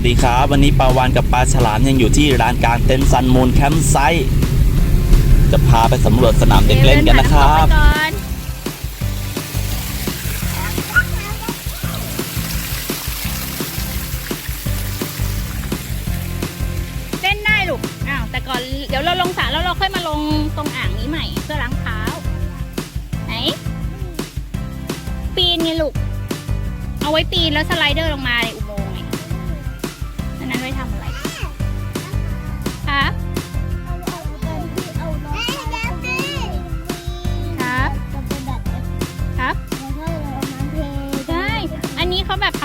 สดีครับ วันนี้ปลาวานกับปลาฉลามยังอยู่ที่ร้านกลางเต็นท์ซันมูนแคมป์ไซต์จะพาไปสำรวจสนามเด็กเล่นกันนะครับเด็กน้อยเล่นได้ลูกอ้าวแต่ก่อนเดี๋ยวเราลงสระแล้วเราค่อยมาลงตรงอ่างนี้ใหม่เพื่อล้างเท้าไหนปีนไงลูก เอาไว้ปีนแล้วสไลเดอร์ลงมาในอุ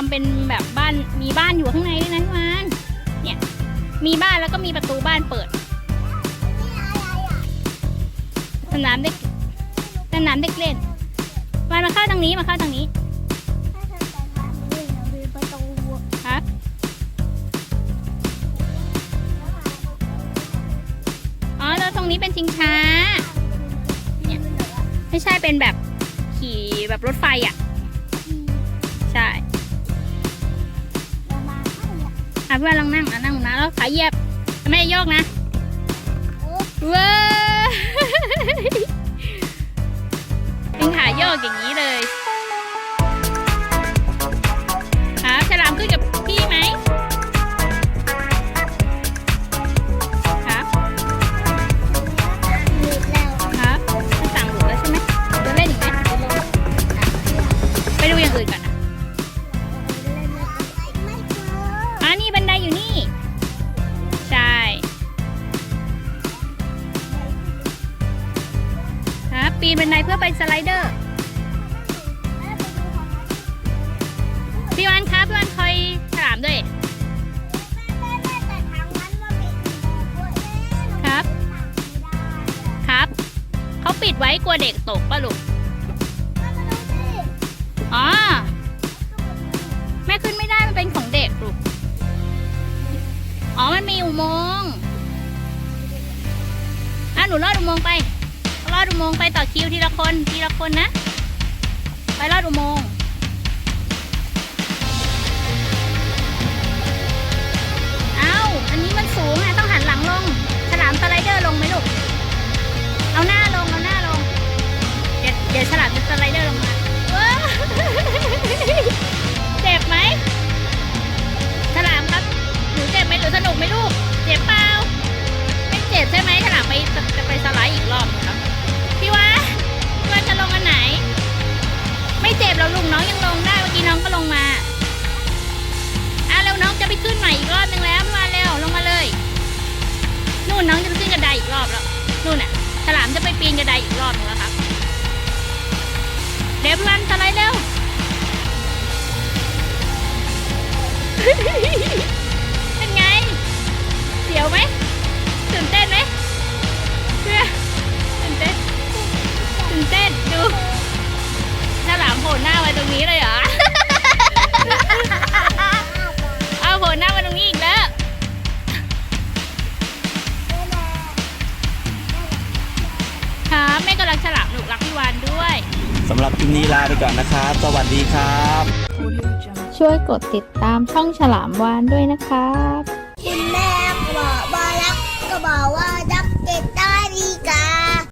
เป็นแบบบ้านมีบ้านอยู่ข้างในด้วยนั้นวานเนี่ยมีบ้านแล้วก็มีประตูบ้านเปิด สนามเด็กสนามเด็กเล่นวานมาเข้าทางนี้มาเข้าทางนี้ครับอ๋อแล้วตรงนี้เป็นชิงช้าไม่ใช่เป็นแบบขี่แบบรถไฟอะ ใช่ อะเพื่อนลองนั่งอะนั่งนะแล้วขาเหยียบไม่ได้โยกนะเว้ยเป็นขาโยกอย่างนี้เลย ปีนบันไดเพื่อไปสไลเดอร์ พี่วันครับพี่วันคอยถามด้วย ครับ ครับ เขาปิดไว้กลัวเด็กตกป่ะลูก อ๋อ แม่ขึ้นไม่ได้ มันเป็นของเด็กลูก อ๋อ มันมีอุโมงค์อะหนูลอดอุโมงค์ไป ดอุโมงค์ไปต่อคิวทีละคนทีละคนนะ ไปลอดอุโมงค์เอ้าอันนี้มันสูงอะต้องหันหลังลง ฉลามสไลเดอร์ลงไหมลูก เอาหน้าลงเอาหน้าลง เดี๋ยวเดี๋ยวฉลามจะสไลเดอร์ลงมาว้าเจ็บไหมฉลามครับหนูเจ็บไหมหรือสนุกไหมลูก เจ็บเปล่าไม่เจ็บใช่ไหมฉลามไปจะไปสไลด์อีกรอบนึ่งครับ นู่นน่ะฉลามจะไปปีนกระไดอีกรอบนึงแล้วครับเดี๋ยวพี่วันสไลด์เร็วเป็นไง เสียวไหมตื่นเต้นไหมเพื่อตื่นเต้นตื่นเต้นดูฉลามโผล่หน้าไว้ตรงนี้เลยเหรอ เอาโผล่หน้ามา รักฉลามหนูรักพี่วานด้วย สำหรับคลิปนี้ลาไปก่อนนะครับ สวัสดีครับ ช่วยกดติดตามช่องฉลามวานด้วยนะครับ คุณแม่ก็บอกว่ารักก็บอกว่า